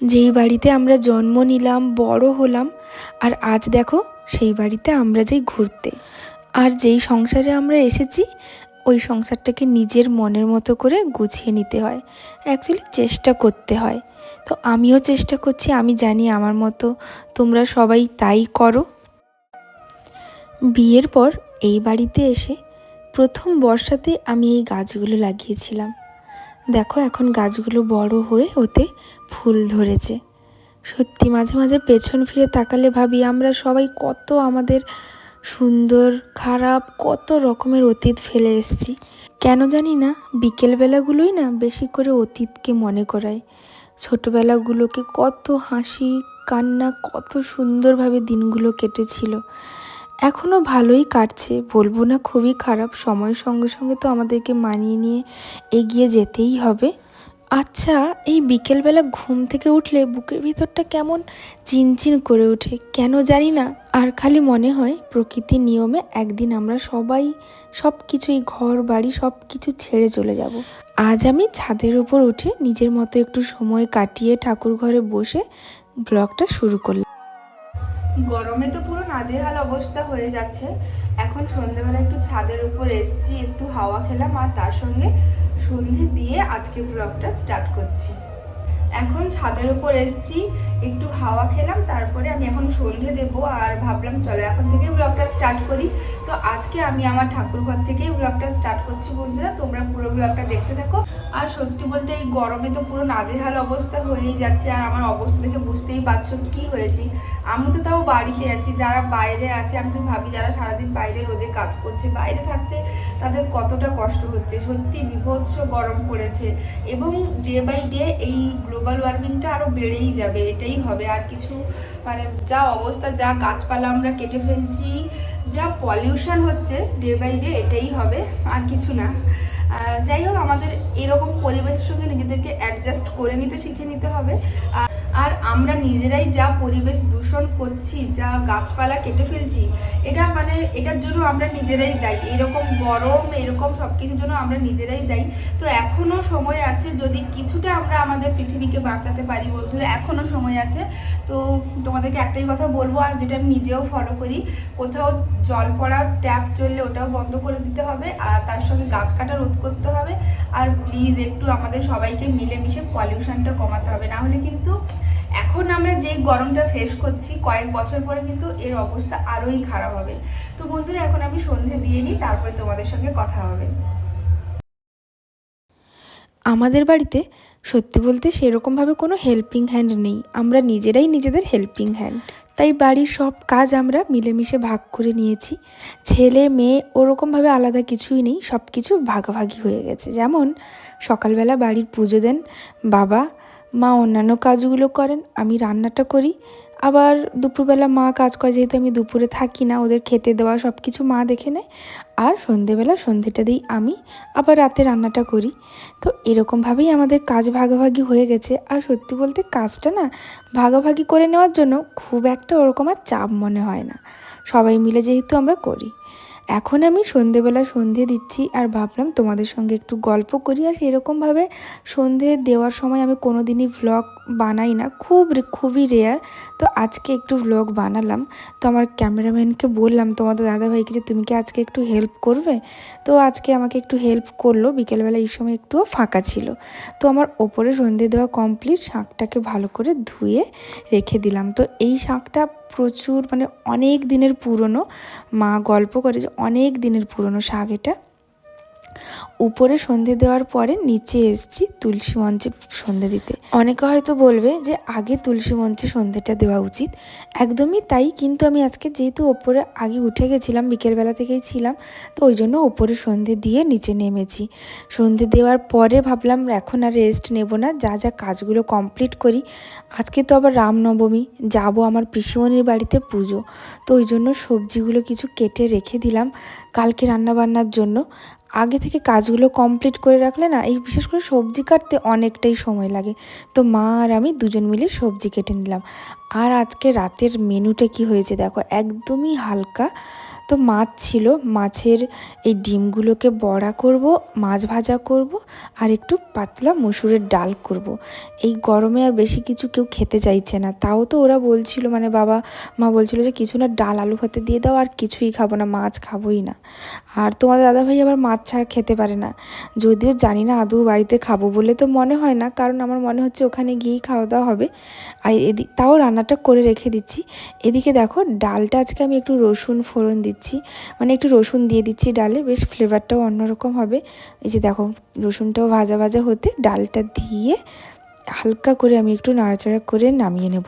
যেই বাড়িতে আমরা জন্ম নিলাম, বড় হলাম, আর আজ দেখো সেই বাড়িতে আমরা যাই ঘুরতে। আর যেই সংসারে আমরা এসেছি, ওই সংসারটাকে নিজের মনের মতো করে গুছিয়ে নিতে হয়। অ্যাকচুয়ালি চেষ্টা করতে হয়। তো আমিও চেষ্টা করছি, আমি জানি আমার মতো তোমরা সবাই তাই করো। বিয়ের পর এই বাড়িতে এসে প্রথম বর্ষাতে আমি এই গাছগুলো লাগিয়েছিলাম। দেখো এখন গাছগুলো বড় হয়ে ওতে ফুল ধরেছে। সত্যি মাঝে মাঝে পেছন ফিরে তাকালে ভাবি আমরা সবাই কত আমাদের সুন্দর, খারাপ, কত রকমের অতীত ফেলে এসেছি। কেন জানি না, বিকেলবেলাগুলোই না বেশি করে অতীতকে মনে করায়। ছোটোবেলাগুলোকে কত হাসি, কান্না, কত সুন্দরভাবে দিনগুলো কেটেছিল। এখনও ভালোই কাটছে। বলব না খুবই খারাপ, সময়ের সঙ্গে সঙ্গে তো আমাদেরকে মানিয়ে নিয়ে এগিয়ে যেতেই হবে। আচ্ছা এই বিকেলবেলা ঘুম থেকে উঠলে বুকের ভিতরটা কেমন চিনচিন করে ওঠে কেন জানি না। আর খালি মনে হয়, প্রকৃতির নিয়মে একদিন আমরা সবাই সব কিছুই ঘর, বাড়ি সব কিছু ছেড়ে চলে যাব। আজ আমি ছাদের উপর উঠে নিজের মতো একটু সময় কাটিয়ে ঠাকুর ঘরে বসে ব্লগটা শুরু করলাম। গরমে তো পুরো নাজেহাল অবস্থা হয়ে যাচ্ছে। এখন সন্ধেবেলা একটু ছাদের উপর এসছি, একটু হাওয়া খেলাম আর তার সঙ্গে সন্ধে দিয়ে আজকে ব্লগটা স্টার্ট করছি। এখন ছাদের উপর এসছি, একটু হাওয়া খেলাম, তারপরে আমি এখন সন্ধে দেব আর ভাবলাম চলো এখন থেকে ব্লগটা স্টার্ট করি। তো আজকে আমি আমার ঠাকুরঘর থেকেই ব্লগটা স্টার্ট করছি বন্ধুরা, তোমরা পুরো ব্লগটা দেখতে থাকো। আর সত্যি বলতে এই গরমে তো পুরো নাজেহাল অবস্থা হয়েই যাচ্ছে, আর আমার অবস্থা দেখে বুঝতেই পারছ কি হয়েছি। আমি তো তাও বাড়িতে আছি, যারা বাইরে আছে, আমি তো ভাবি যারা সারাদিন বাইরে রোদে কাজ করছে, বাইরে থাকছে, তাদের কতটা কষ্ট হচ্ছে। সত্যি বিভৎস গরম পড়েছে। এবং ডে বাই ডে এই গ্লোবাল ওয়ার্মিংটা আরও বেড়েই যাবে, এটাই হবে। আর কিছু মানে যা অবস্থা, যা গাছপালা আমরা কেটে ফেলছি, যা পলিউশন হচ্ছে ডে বাই ডে এটাই হবে, আর কিছু না। যাই হোক, আমাদের এরকম পরিবেশের সঙ্গে নিজেদেরকে অ্যাডজাস্ট করে নিতে, শিখে নিতে হবে। আর- আমরা নিজেরাই যা পরিবেশ দূষণ করছি, যা গাছপালা কেটে ফেলছি, এটা মানে এটার জন্য আমরা নিজেরাই দায়ী। এরকম গরম, এরকম সব কিছুর জন্য আমরা নিজেরাই দায়ী। তো এখনও সময় আছে যদি কিছুটা আমরা আমাদের পৃথিবীকে বাঁচাতে পারি বন্ধুরা এখনও সময় আছে। তো তোমাদেরকে একটাই কথা বলব, আর যেটা আমি নিজেও ফলো করি, কোথাও জল পড়ার ট্যাপ চললে ওটাও বন্ধ করে দিতে হবে, আর তার সঙ্গে গাছ কাটা রোধ করতে হবে। আর প্লিজ একটু আমাদের সবাইকে মিলেমিশে পলিউশনটা কমাতে হবে। না হলে কিন্তু এখন আমরা যে গরমটা ফেস করছি, কয়েক বছর পরে কিন্তু এর অবস্থা আরোই খারাপ হবে। তো বন্ধুরা, এখন আমি সন্ধে দিয়ে নিই, তারপরে তোমাদের সঙ্গে কথা হবে। আমাদের বাড়িতে সত্যি বলতে সেরকমভাবে কোনো হেল্পিং হ্যান্ড নেই। আমরা নিজেরাই নিজেদের হেল্পিং হ্যান্ড তাই বাড়ির সব কাজ আমরা মিলেমিশে ভাগ করে নিয়েছি। ছেলে, মেয়ে ওরকমভাবে আলাদা কিছুই নেই সব কিছু ভাগাভাগি হয়ে গেছে। যেমন সকালবেলা বাড়ির পুজো দেন বাবা মা অন্যান্য কাজগুলো করেন, আমি রান্নাটা করি। আবার দুপুরবেলা মা কাজ করে, যেহেতু আমি দুপুরে থাকি না, ওদের খেতে দেওয়া সব কিছু মা দেখে নেয়। আর সন্ধেবেলা সন্ধেটা দিই আমি, আবার রাতে রান্নাটা করি। তো এরকমভাবেই আমাদের কাজ ভাগাভাগি হয়ে গেছে। আর সত্যি বলতে কাজটা না ভাগাভাগি করে নেওয়ার জন্য খুব একটা ওরকম আর চাপ মনে হয় না। সবাই মিলে যেহেতু আমরা করি। এখন আমি সন্ধেবেলা সন্ধে দিচ্ছি আর ভাবলাম তোমাদের সঙ্গে একটু গল্প করি। আর সেরকমভাবে সন্ধে দেওয়ার সময় আমি কোনো দিনই ভ্লগ বানাই না। খুব খুবই রেয়ার তো আজকে একটু ভ্লগ বানালাম। তো আমার ক্যামেরাম্যানকে বললাম, তোমাদের দাদাভাইকে যে তুমি কি আজকে একটু হেল্প করবে? তো আজকে আমাকে একটু হেল্প করল। বিকেলবেলা এই সময় একটুও ফাঁকা ছিল। তো আমার ওপরে সন্ধে দেওয়া কমপ্লিট শাকটাকে ভালো করে ধুয়ে রেখে দিলাম। তো এই শাকটা প্রচুর মানে অনেক দিনের পুরনো মা গল্প করে যে অনেক দিনের পুরনো শাক এটা। উপরে সন্ধে দেওয়ার পরে নিচে এসেছি তুলসী মঞ্চে সন্ধে দিতে। অনেকে হয়তো বলবে যে আগে তুলসী মঞ্চে সন্ধেটা দেওয়া উচিত। একদমই তাই, কিন্তু আমি আজকে যেহেতু ওপরে আগে উঠে গেছিলাম, বিকেলবেলা থেকেই ছিলাম, তো ওই জন্য ওপরে সন্ধে দিয়ে নিচে নেমেছি। সন্ধে দেওয়ার পরে ভাবলাম এখন আর রেস্ট নেব না, যা যা কাজগুলো কমপ্লিট করি। আজকে তো আবার রামনবমী, যাব আমার পিসিমণির বাড়িতে পুজো। তো ওই জন্য সবজিগুলো কিছু কেটে রেখে দিলাম কালকে রান্নাবান্নার জন্য। আগে থেকে কাজগুলো কমপ্লিট করে রাখলে না, এই বিশেষ করে সবজি কাটতে অনেকটাই সময় লাগে। তো মা আর আমি দুজন মিলে সবজি কেটে নিলাম। আর আজকে রাতের মেনুটা কি হয়েছে দেখো? একদমই হালকা তো মাছ ছিল, মাছের এই ডিমগুলোকে বড়া করব, মাছ ভাজা করব আর একটু পাতলা মসুরের ডাল করব। এই গরমে আর বেশি কিছু কেউ খেতে চাইছে না। তাও তো ওরা বলছিল মানে বাবা মা বলছিল যে, কিছু না, ডাল, আলু ভাতে দিয়ে দাও, আর কিছুই খাব না, মাছ খাবোই না। আর তোমাদের দাদাভাই আবার মাছ ছাড়া খেতে পারে না। যদিও জানি না আদৌ বাড়িতে খাব বলে তো মনে হয় না, কারণ আমার মনে হচ্ছে ওখানে গিয়েই খাওয়া দাওয়া হবে। আর এদিক তাও রান্নাটা করে রেখে দিচ্ছি। এদিকে দেখো, ডালটা আজকে আমি একটু রসুন ফোড়ন দিচ্ছি। মানে একটু রসুন দিয়ে দিচ্ছি ডালে, বেশ ফ্লেভারটাও অন্যরকম হবে। এই যে দেখো, রসুনটাও ভাজা ভাজা হতে ডালটা দিয়ে হালকা করে আমি একটু নাড়াচাড়া করে নামিয়ে নেব।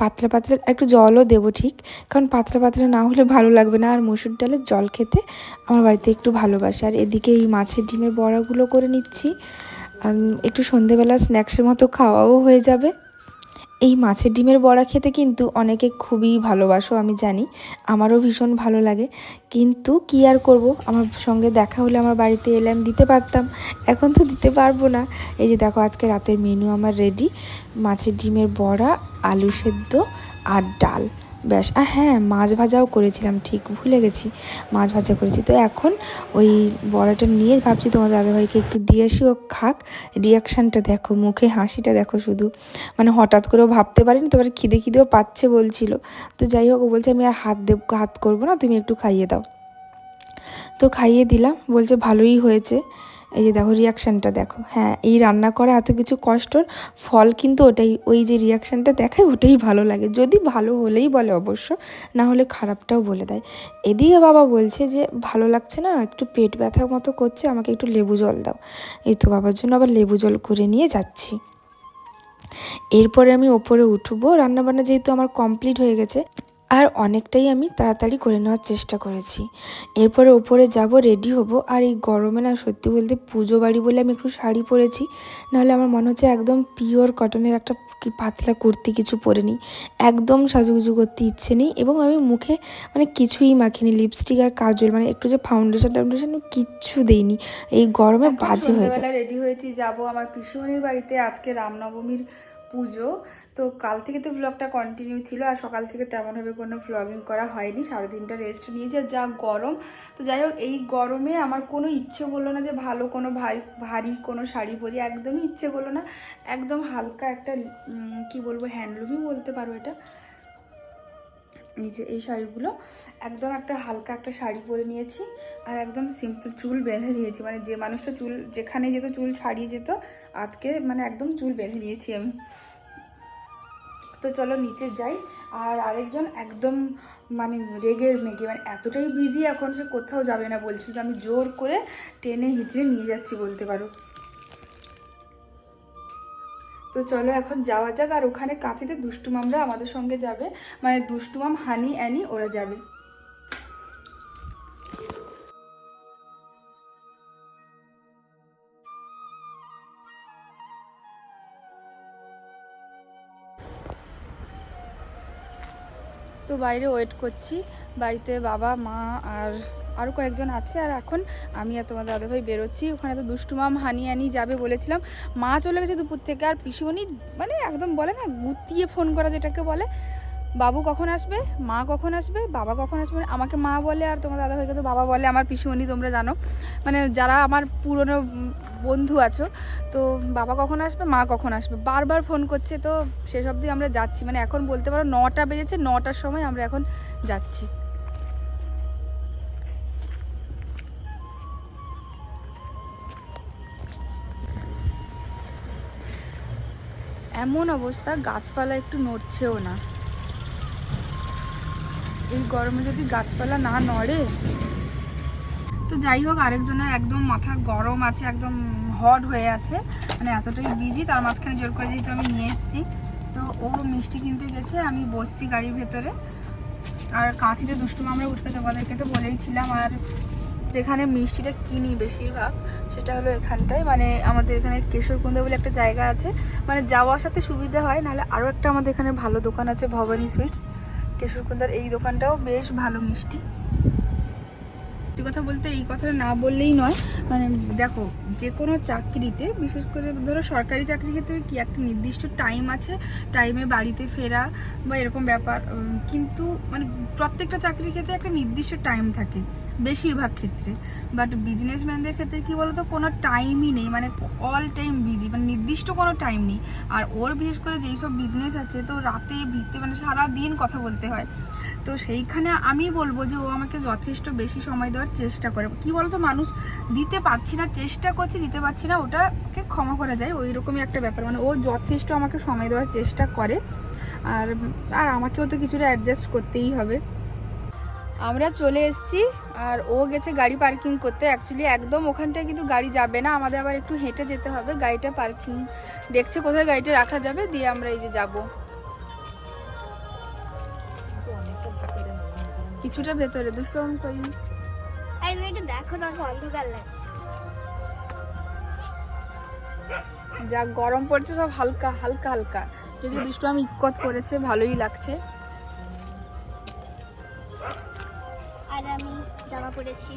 পাতলা পাতলা, একটু জলও দেবো ঠিক, কারণ পাতলা পাতলা না হলে ভালো লাগবে না। আর মসুর ডালের জল খেতে আমার বাড়িতে একটু ভালোবাসে। আর এদিকে এই মাছের ডিমের বড়াগুলো করে নিচ্ছি। একটু সন্ধেবেলা স্ন্যাক্সের মতো খাওয়াও হয়ে যাবে। এই মাছের ডিমের বড়া খেতে কিন্তু অনেকে খুবই ভালোবাসো, আমি জানি। আমারও ভীষণ ভালো লাগে। কিন্তু কি আর করব? আমার সঙ্গে দেখা হলে আমার বাড়িতে এলে আমি দিতে পারতাম। এখন তো দিতে পারব না। এই যে দেখো, আজকে রাতের মেনু আমার রেডি মাছের ডিমের বড়া, আলু সেদ্ধ আর ডাল। ব্যাস, আর হ্যাঁ মাছ ভাজাও করেছিলাম, ঠিক ভুলে গেছি, মাছ ভাজা করেছি। তো এখন ওই বড়াটা নিয়ে ভাবছি তোমার দাদাভাইকে একটু দিয়ে আসি, ও খাক। রিয়াকশানটা দেখো, মুখে হাসিটা দেখো শুধু। মানে হঠাৎ করেও ভাবতে পারিনি, তোমার খিদে খিদেও পাচ্ছে বলছিল। তো যাই হোক, ও বলছে, আমি আর হাত দেব, হাত করব না, তুমি একটু খাইয়ে দাও। তো খাইয়ে দিলাম, বলছে, ভালোই হয়েছে। এই যে দেখো রিয়াকশানটা দেখো। হ্যাঁ এই রান্না করা এত কিছু কষ্টর ফল কিন্তু ওটাই, ওই যে রিয়াকশানটা দেখায় ওটাই ভালো লাগে। যদি ভালো হলেই বলে অবশ্য, না হলে খারাপটাও বলে দেয়। এদিকে বাবা বলছে যে, ভালো লাগছে না, একটু পেট ব্যথা মতো করছে, আমাকে একটু লেবু জল দাও। এই তো বাবার জন্য আবার লেবু জল করে নিয়ে যাচ্ছি। এরপরে আমি ওপরে উঠবো। রান্নাবান্না যেহেতু আমার কমপ্লিট হয়ে গেছে আর অনেকটাই আমি তাড়াতাড়ি করে নেওয়ার চেষ্টা করেছি। এরপরে ওপরে যাব রেডি হব। আর এই গরমে না সত্যি বলতে পুজো বাড়ি বলে আমি একটু শাড়ি পরেছি। নাহলে আমার মনে হচ্ছে একদম পিওর কটনের একটা কি পাতলা কুর্তি কিছু পরে নিই একদম সাজুগুজু করতে ইচ্ছে নেই এবং আমি মুখে মানে কিছুই মাখিনি। লিপস্টিক আর কাজল মানে একটু যে ফাউন্ডেশন টাউন্ডেশন কিচ্ছু দেইনি। এই গরমে বাজে হয়ে যায়। রেডি হয়েছি যাব আমার পিসিমণির বাড়িতে আজকে রামনবমীর পুজো। তো কাল থেকে তো ব্লগটা কন্টিনিউ ছিল আর সকাল থেকে তেমনভাবে কোনো ভ্লগিং করা হয়নি। সাড়ে তিনটা রেস্ট নিয়েছি আর যা গরম। তো যাই হোক, এই গরমে আমার কোনো ইচ্ছে করল না যে ভালো কোনো ভারী ভারী কোনো শাড়ি পরি। একদমই ইচ্ছে করল না। একদম হালকা একটা কি বলব হ্যান্ডলুমই বলতে পারো এটা। যে, এই শাড়িগুলো। একদম একটা হালকা একটা শাড়ি পরে নিয়েছি আর একদম সিম্পল চুল বেঁধে নিয়েছি। মানে যে মানুষটা চুল, যেখানে যেত চুল ছাড়িয়ে যেত, আজকে মানে একদম চুল বেঁধে নিয়েছি আমি। তো চলো নিচে যাই। আর আরেকজন একদম মানে রেগের মেগে মানে এতটাই বিজি এখন সে কোথাও যাবে না বলছিল আমি জোর করে টেনে হিঁচড়ে নিয়ে যাচ্ছি বলতে পারো। তো চলো এখন যাওয়া যাক, আর ওখানে কাঁথিতে দুষ্টুমামরা আমাদের সঙ্গে যাবে। মানে দুষ্টুমাম হানি, অ্যানি, ওরা যাবে। তো বাইরে ওয়েট করছি। বাড়িতে বাবা, মা আর আরও কয়েকজন আছে। আর এখন আমি আর তোমার দাদাভাই বেরোচ্ছি। ওখানে তো দুষ্টুমাম হানি আনি যাবে বলেছিলাম। মা চলে গেছে দুপুর থেকে। আর পিসিমণি মানে একদম বলে না, গুতিয়ে ফোন করা যেটাকে বলে। বাবু কখন আসবে? মা কখন আসবে? বাবা কখন আসবে মানে আমাকে মা বলে আর তোমার দাদাভাইকে তো বাবা বলে। আমার পিসিমণি তোমরা জানো। মানে যারা আমার পুরনো বন্ধু আছো। তো বাবা কখন আসবে, মা কখন আসবে? বারবার ফোন করছে তো শেষ অবধি আমরা যাচ্ছি। মানে এখন বলতে পারো নটা বেজেছে, নটার সময় আমরা এখন যাচ্ছি। এমন অবস্থা, গাছপালা একটু নড়ছেও না। এই গরমে যদি গাছপালা না নড়ে তো যাই হোক, আরেকজনের একদম মাথা গরম আছে, একদম হট হয়ে আছে। মানে এতটাই বিজি তার মাঝখানে জোর করে যেহেতু আমি নিয়ে এসেছি। তো ও মিষ্টি কিনতে গেছে, আমি বসছি গাড়ির ভেতরে। আর কাঁথিতে দুষ্টু আমরা উঠবে তোমাদেরকে তো বলেইছিলাম আর যেখানে মিষ্টিটা কিনি বেশিরভাগ, সেটা হলো এখানটায়। মানে আমাদের এখানে কেশরকুন্দা বলে একটা জায়গা আছে। মানে যাওয়া আসাতে সুবিধা হয়, নাহলে আরও একটা আমাদের এখানে ভালো দোকান আছে, ভবানী সুইটস। কেশরকুন্দার এই দোকানটাও বেশ ভালো মিষ্টি। সত্যি কথা বলতে এই কথাটা না বললেই নয়। মানে দেখো যে কোনো চাকরিতে, বিশেষ করে ধরো সরকারি চাকরির ক্ষেত্রে কি একটা নির্দিষ্ট টাইম আছে টাইমে বাড়িতে ফেরা বা এরকম ব্যাপার কিন্তু মানে প্রত্যেকটা চাকরির ক্ষেত্রে একটা নির্দিষ্ট টাইম থাকে, বেশিরভাগ ক্ষেত্রে। বাট বিজনেসম্যানদের ক্ষেত্রে কি বলতো, কোনো টাইমই নেই মানে অল টাইম বিজি মানে নির্দিষ্ট কোনো টাইম নেই। আর ওর বিশেষ করে যেই সব বিজনেস আছে, তো রাতে ভিত্তি মানে সারা দিন কথা বলতে হয়। তো সেইখানে আমি বলব যে ও আমাকে যথেষ্ট বেশি সময় দেওয়ার চেষ্টা করে। কি বলতো, মানুষ দিতে পারছি না, চেষ্টা করছি, দিতে পারছি না, ওটাকে ক্ষমা করা যায়। ওই রকমই একটা ব্যাপার। মানে ও যথেষ্ট আমাকে সময় দেওয়ার চেষ্টা করে। আর আর আমাকেও তো কিছুটা অ্যাডজাস্ট করতেই হবে। আমরা চলে এসেছি। আর ও গেছে গাড়ি পার্কিং করতে। অ্যাকচুয়ালি একদম ওখানটায় কিন্তু গাড়ি যাবে না। আমাদের আবার একটু হেঁটে যেতে হবে। গাড়িটা পার্কিং দেখছে কোথায় গাড়িটা রাখা যাবে। দিয়ে আমরা এই যে যাব। কিছুটা ভেতরে দুষ্টম কই? এই মেয়েটা দেখো দেখো অন্ধকার লাগছে। যা গরম পড়ছে সব হালকা হালকা হালকা। যদি দুষ্টু আমি ইক্কত করেছে ভালোই লাগছে। আর আমি জামা পরেছি।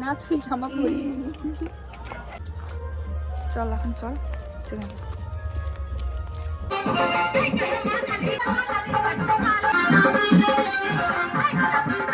না তুই জামা পরিস চল এখন চল চলে যা। হ্যাঁ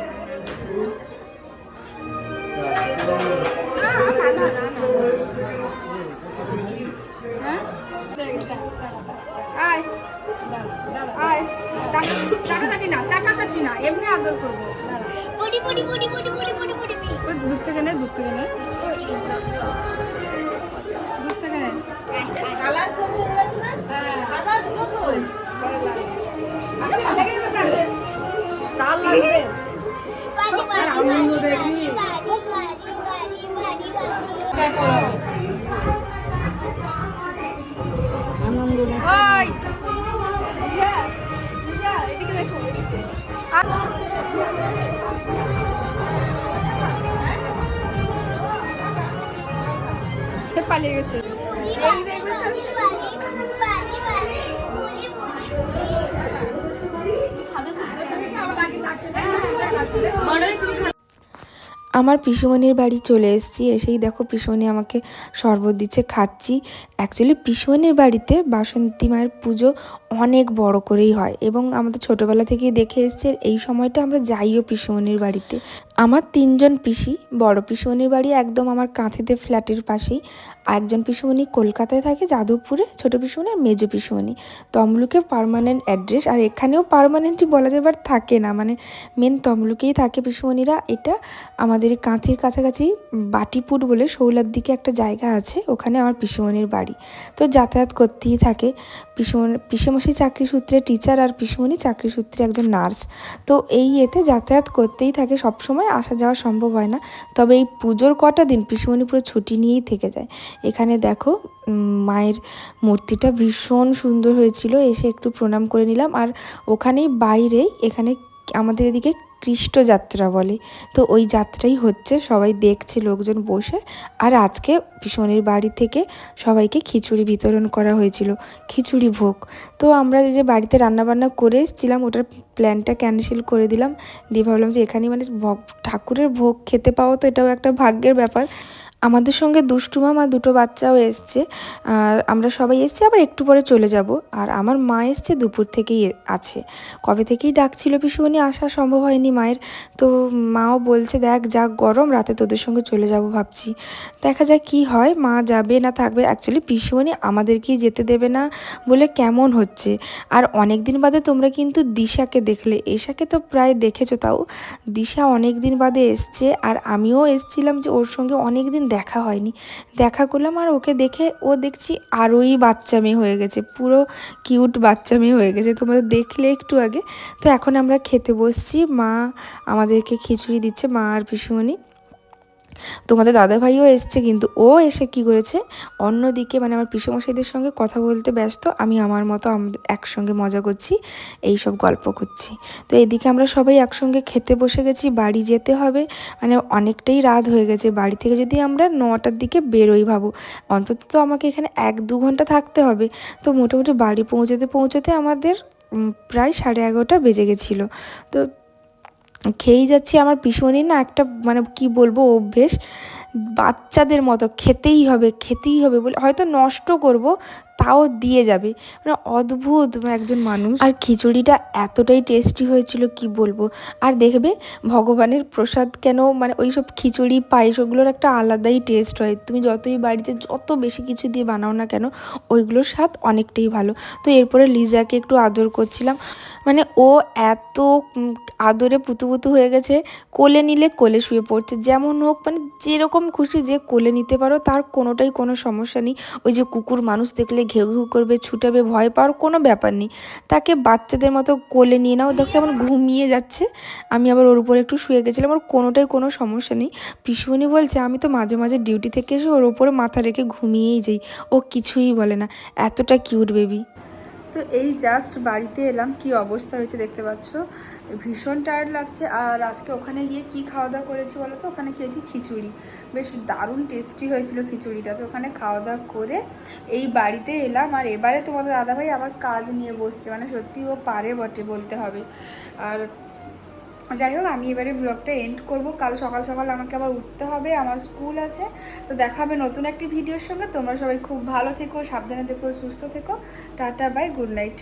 Oi! পালিয়ে গেছে। মনে হয় আমার পিসুমনির বাড়ি চলে এসেছি, এসেই দেখো পিসুমনি আমাকে শরবত দিচ্ছে, খাচ্ছি। অ্যাকচুয়ালি পিসুমনির বাড়িতে বাসন্তী মায়ের পুজো অনেক বড় করেই হয় এবং আমাদের ছোটোবেলা থেকেই দেখে এসছে এই সময়টা আমরা যাইও পিসুমনির বাড়িতে। আমার তিনজন পিসি, বড় পিসুমনির বাড়ি একদম আমার কাঁথিতে ফ্ল্যাটের পাশেই। একজন পিসুমনি কলকাতায় থাকে, যাদবপুরে, ছোটো পিসুমনি আর মেজো পিসুমণি। তমলুকে পারমানেন্ট অ্যাড্রেস আর এখানেও পারমানেন্টই বলা যায় বাট থাকে না। মানে মেন তমলুকেই থাকে পিসুমনিরা এটা আমাদের এই কাঁথির কাছাকাছি বাটিপুর বলে শৌলার দিকে একটা জায়গা আছে, ওখানে আমার পিসুমনির বাড়ি। তো যাতায়াত করতেই থাকে। পিসুমনি পিসেমশাই চাকরি সূত্রে টিচার আর পিসুমনি চাকরি সূত্রে একজন নার্স তো এই এতে যাতায়াত করতেই থাকে, সবসময় আসা যাওয়া সম্ভব হয় না। তবে এই পুজোর কটা দিন পিসুমনি পুরো ছুটি নিয়েই থেকে যায়। এখানে দেখো মায়ের মূর্তিটা ভীষণ সুন্দর হয়েছিল, এসে একটু প্রণাম করে নিলাম। আর ওখানেই বাইরেই এখানে আমাদের এদিকে কৃষ্ট যাত্রা বলে। তো ওই যাত্রাই হচ্ছে, সবাই দেখছে লোকজন বসে। আর আজকে ভীষণের বাড়ি থেকে সবাইকে খিচুড়ি বিতরণ করা হয়েছিল, খিচুড়ি ভোগ। তো আমরা যে বাড়িতে রান্নাবান্না করে এসেছিলাম, ওটার প্ল্যানটা ক্যান্সেল করে দিলাম। দিয়ে ভাবলাম যে এখানেই মানে ঠাকুরের ভোগ খেতে পাওয়া তো এটাও একটা ভাগ্যের ব্যাপার। আমাদের সঙ্গে দুষ্টু মামা দুটো বাচ্চাও এসছে, আর আমরা সবাই এসছি, আবার একটু পরে চলে যাব। আর আমার মা এসছে, দুপুর থেকেই আছে। কবে থেকেই ডাকছিল পিসুমনি আসা সম্ভব হয়নি মায়ের। তো মাও বলছে, দেখ, যা গরম, রাতে তোদের সঙ্গে চলে যাব ভাবছি। দেখা যাক কি হয়, মা যাবে না থাকবে। অ্যাকচুয়ালি পিসুমনি আমাদেরকেই যেতে দেবে না বলে কেমন হচ্ছে। আর অনেক দিন বাদে তোমরা কিন্তু দিশাকে দেখলে। এশাকে তো প্রায় দেখেছ তাও। দিশা অনেক দিন বাদে এসছে, আর আমিও এসছিলাম যে ওর সঙ্গে অনেক দিন দেখা হয়নি। দেখা করলাম আর ওকে দেখে ও দেখছি আরোই বাচ্চা মেয়ে হয়ে গেছে, পুরো কিউট বাচ্চা মেয়ে হয়ে গেছে। তোমরা দেখলে একটু আগে। তো এখন আমরা খেতে বসছি। মা আমাদেরকে খিচুড়ি দিচ্ছে, মা আর পিসুমণি। তোমাদের দাদাভাইও এসছে, কিন্তু ও এসে কি করেছে? অন্যদিকে মানে আমার পিসেমশাইদের সঙ্গে কথা বলতে ব্যস্ত, আমি আমার মতো একসঙ্গে মজা করছি, এই সব গল্প করছি। তো এদিকে আমরা সবাই একসঙ্গে খেতে বসে গেছি, বাড়ি যেতে হবে মানে অনেকটাই রাত হয়ে গেছে। বাড়ি থেকে যদি আমরা নটার দিকে বেরোই ভাবো, অন্তত তো আমাকে এখানে এক দু ঘণ্টা থাকতে হবে। তো মোটামুটি বাড়ি পৌঁছতে পৌঁছতে আমাদের প্রায় সাড়ে এগারোটা বেজে গেছিল। তো খেয়েই যাচ্ছি আমার ভীষণই না একটা মানে কি বলব অভ্যেস। বাচ্চাদের মতো খেতেই হবে খেতেই হবে বলে হয়তো নষ্ট করব, তাও দিয়ে যাবে। মানে অদ্ভুত একজন মানুষ। আর খিচুড়িটা এতটাই টেস্টি হয়েছিল, কি বলব? আর দেখবে, ভগবানের প্রসাদ কেন মানে ওই সব খিচুড়ি, পায়েস ওগুলোর একটা আলাদাই টেস্ট হয়। তুমি যতই বাড়িতে যত বেশি কিছু দিয়ে বানাও না কেন, ওইগুলোর স্বাদ অনেকটাই ভালো। তো এরপরে লিজাকে একটু আদর করছিলাম। মানে ও এত আদরে পুতুপুতু হয়ে গেছে, কোলে নিলে কোলে শুয়ে পড়ছে। যেমন হোক মানে যেরকম খুশি যে কোলে নিতে পারো, তার কোনোটাই কোনো সমস্যা নেই। ওই যে কুকুর মানুষ দেখলে ঘেউ ঘেউ করবে, ছুটাবে, ভয় পাওয়ার কোনো ব্যাপার নেই। তাকে বাচ্চাদের মতো কোলে নিয়ে নাও। দেখো কেমন ঘুমিয়ে যাচ্ছে। আমি আবার ওর উপরে একটু শুয়ে গেছিলাম, ওর কোনোটাই কোনো সমস্যা নেই। পিসুমণি বলছে, আমি তো মাঝে মাঝে ডিউটি থেকে এসে ওর উপরে মাথা রেখে ঘুমিয়েই যাই। ও কিছুই বলে না। এতটা কিউট বেবি। তো এই জাস্ট বাড়িতে এলাম, কি অবস্থা হয়েছে দেখতে পাচ্ছ? ভীষণ টায়ার্ড লাগছে। আর আজকে ওখানে গিয়ে কি খাওয়া দাওয়া করেছি বলো তো? ওখানে খেয়েছি খিচুড়ি। বেশ দারুণ টেস্টি হয়েছিল খিচুড়িটা। তো ওখানে খাওয়া দাওয়া করে এই বাড়িতে এলাম। আর এবারে তোমাদের দাদাভাই আবার কাজ নিয়ে বসছে। মানে সত্যি ও পারে বটে বলতে হবে। আর যাই হোক, আমি এবারে ব্লগটা এন্ড করব। কাল সকাল সকাল আমাকে আবার উঠতে হবে, আমার স্কুল আছে। তো দেখা হবে নতুন একটি ভিডিওর সঙ্গে। তোমরা সবাই খুব ভালো থেকো, সাবধানে থেকো, সুস্থ থেকো। Tata bye good night